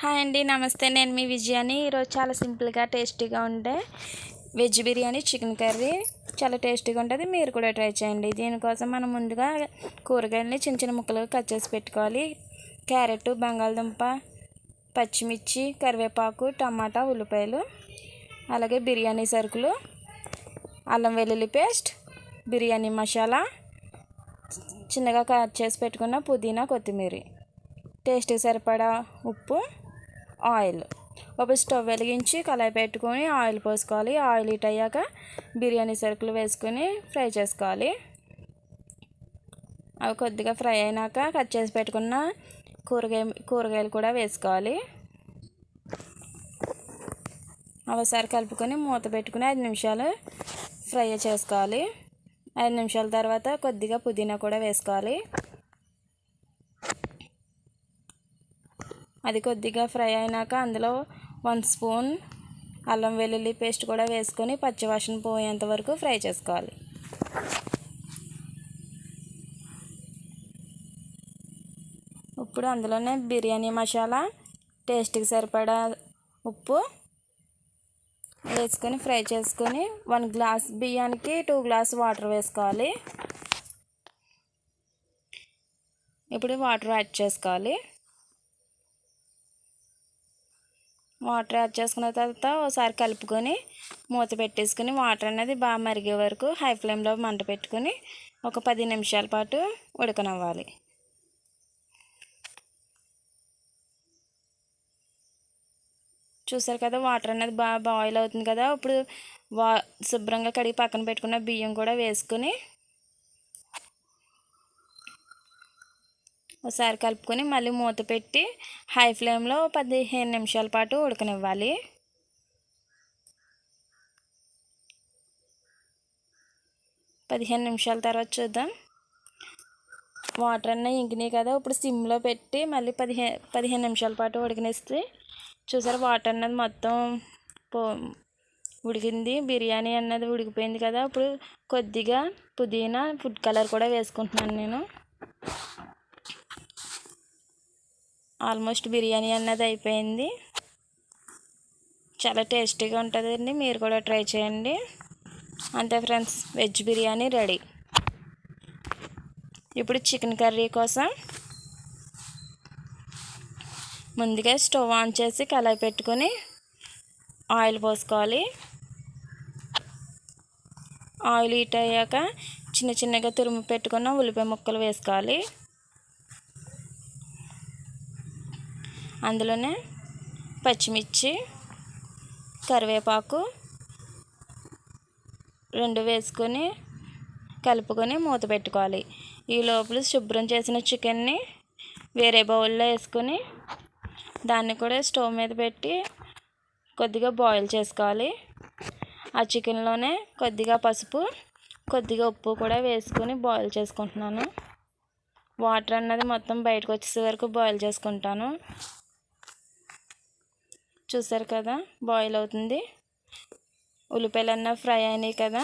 Hi అండి నమస్తే. నేను మీ విజయాని. ఈరోజు చాలా సింపుల్గా టేస్టీగా ఉండే వెజ్ బిర్యానీ చికెన్ కర్రీ. చాలా టేస్టీగా ఉంటుంది. మీరు కూడా ట్రై చేయండి. దీనికోసం మనం ముందుగా కూరగాయలని చిన్న చిన్న ముక్కలుగా కట్ చేసి పెట్టుకోవాలి. క్యారెట్ బంగాళదుంప పచ్చిమిర్చి కరివేపాకు టమాటా ఉల్లిపాయలు అలాగే బిర్యానీ సరుకులు అల్లం వెల్లుల్లి పేస్ట్ బిర్యానీ మసాలా చిన్నగా కట్ చేసి పెట్టుకున్న పుదీనా కొత్తిమీర. టేస్ట్కి సరిపడా ఉప్పు ఆయిల్ ఒక స్టవ్ వెలిగించి కళాయి పెట్టుకొని ఆయిల్ పోసుకోవాలి. ఆయిల్ హీట్ అయ్యాక బిర్యానీ సరుకులు వేసుకొని ఫ్రై చేసుకోవాలి. అవి కొద్దిగా ఫ్రై అయినాక కట్ చేసి పెట్టుకున్న కూరగాయ కూరగాయలు కూడా వేసుకోవాలి. అవసరం కలుపుకొని మూత పెట్టుకుని ఐదు నిమిషాలు ఫ్రై చేసుకోవాలి. ఐదు నిమిషాల తర్వాత కొద్దిగా పుదీనా కూడా వేసుకోవాలి. అది కొద్దిగా ఫ్రై అయినాక అందులో వన్ స్పూన్ అల్లం వెల్లుల్లి పేస్ట్ కూడా వేసుకొని పచ్చివాసన పోయేంత వరకు ఫ్రై చేసుకోవాలి. ఇప్పుడు అందులోనే బిర్యానీ మసాలా టేస్ట్కి సరిపడా ఉప్పు వేసుకొని ఫ్రై చేసుకొని వన్ గ్లాస్ బియ్యానికి టూ గ్లాస్ వాటర్ వేసుకోవాలి. ఇప్పుడు వాటర్ యాడ్ చేసుకోవాలి. వాటర్ యాడ్ చేసుకున్న తర్వాత ఒకసారి కలుపుకొని మూత పెట్టేసుకుని వాటర్ అనేది బాగా మరిగే వరకు హై ఫ్లేమ్లో మంట పెట్టుకొని ఒక పది నిమిషాల పాటు ఉడకనివ్వాలి. చూసారు కదా వాటర్ అనేది బాగా బాయిల్ అవుతుంది కదా ఇప్పుడు వా శుభ్రంగా కడిగి పక్కన పెట్టుకున్న బియ్యం కూడా వేసుకొని ఒకసారి కలుపుకొని మళ్ళీ మూత పెట్టి హై ఫ్లేమ్లో పదిహేను నిమిషాల పాటు ఉడకనివ్వాలి. పదిహేను నిమిషాల తర్వాత చూద్దాం. వాటర్ అన్నీ ఇంకినాయి కదా ఇప్పుడు సిమ్లో పెట్టి మళ్ళీ పదిహేను పదిహేను నిమిషాల పాటు ఉడికినేస్తే చూసారు వాటర్ అన్నది మొత్తం పో ఉడికింది. బిర్యానీ అన్నది ఉడికిపోయింది కదా ఇప్పుడు కొద్దిగా పుదీనా ఫుడ్ కలర్ కూడా వేసుకుంటున్నాను నేను. ఆల్మోస్ట్ బిర్యానీ అన్నది అయిపోయింది. చాలా టేస్టీగా ఉంటుందండి. మీరు కూడా ట్రై చేయండి. అంతే ఫ్రెండ్స్ వెజ్ బిర్యానీ రెడీ. ఇప్పుడు చికెన్ కర్రీ కోసం ముందుగా స్టవ్ ఆన్ చేసి కళాయి పెట్టుకొని ఆయిల్ పోసుకోవాలి. ఆయిల్ హీట్ అయ్యాక చిన్న చిన్నగా తురుము పెట్టుకున్న ఉల్లిపాయ ముక్కలు వేసుకోవాలి. అందులోనే పచ్చిమిర్చి కరివేపాకు రెండు వేసుకొని కలుపుకొని మూత పెట్టుకోవాలి. ఈ లోపల శుభ్రం చేసిన చికెన్ని వేరే బౌల్లో వేసుకొని దాన్ని కూడా స్టవ్ మీద పెట్టి కొద్దిగా బాయిల్ చేసుకోవాలి. ఆ చికెన్లోనే కొద్దిగా పసుపు కొద్దిగా ఉప్పు కూడా వేసుకొని బాయిల్ చేసుకుంటున్నాను. వాటర్ అన్నది మొత్తం బయటకు వచ్చేసే వరకు బాయిల్ చేసుకుంటాను. చూసారు కదా బాయిల్ అవుతుంది. ఉల్లిపాయలు అన్న ఫ్రై అయినాయి కదా.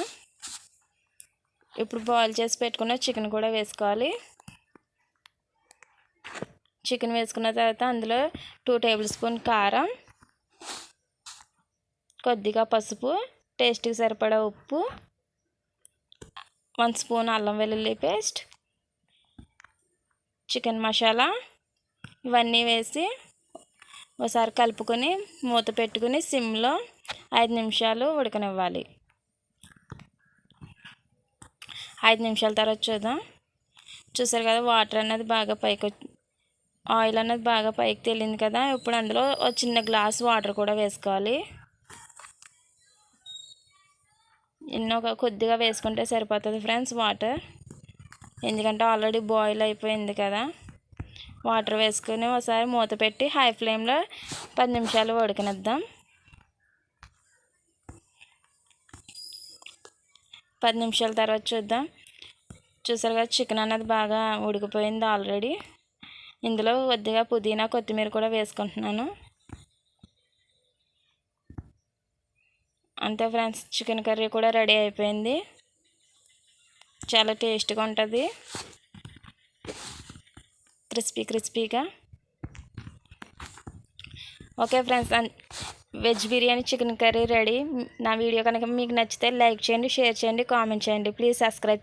ఇప్పుడు బాయిల్ చేసి పెట్టుకున్న చికెన్ కూడా వేసుకోవాలి. చికెన్ వేసుకున్న తర్వాత అందులో టూ టేబుల్ స్పూన్ కారం కొద్దిగా పసుపు టేస్ట్కి సరిపడా ఉప్పు వన్ స్పూన్ అల్లం వెల్లుల్లి పేస్ట్ చికెన్ మసాలా ఇవన్నీ వేసి ఒకసారి కలుపుకొని మూత పెట్టుకుని సిమ్లో ఐదు నిమిషాలు ఉడకనివ్వాలి. ఐదు నిమిషాల తర్వాత చూద్దాం. చూసారు కదా వాటర్ అనేది బాగా పైకి ఆయిల్ అనేది బాగా పైకి తేలింది కదా. ఇప్పుడు అందులో ఒక చిన్న గ్లాస్ వాటర్ కూడా వేసుకోవాలి. ఎన్నో కొద్దిగా వేసుకుంటే సరిపోతుంది ఫ్రెండ్స్ వాటర్. ఎందుకంటే ఆల్రెడీ బాయిల్ అయిపోయింది కదా. వాటర్ వేసుకొని ఒకసారి మూత పెట్టి హై ఫ్లేమ్లో పది నిమిషాలు ఉడకనిద్దాం. పది నిమిషాల తర్వాత చూద్దాం. చూసారు కదా చికెన్ అనేది బాగా ఉడికిపోయింది ఆల్రెడీ. ఇందులో కొద్దిగా పుదీనా కొత్తిమీర కూడా వేసుకుంటున్నాను. అంతే ఫ్రెండ్స్ చికెన్ కర్రీ కూడా రెడీ అయిపోయింది. చాలా టేస్ట్గా ఉంటుంది. క్రిస్పీ క్రిస్పీగా? Okay friends veg biryani chicken curry ready. నా వీడియో కనుక మీకు నచ్చితే లైక్ చేయండి షేర్ చేయండి కామెంట్ చేయండి. ప్లీజ్ సబ్స్క్రైబ్ చేయండి.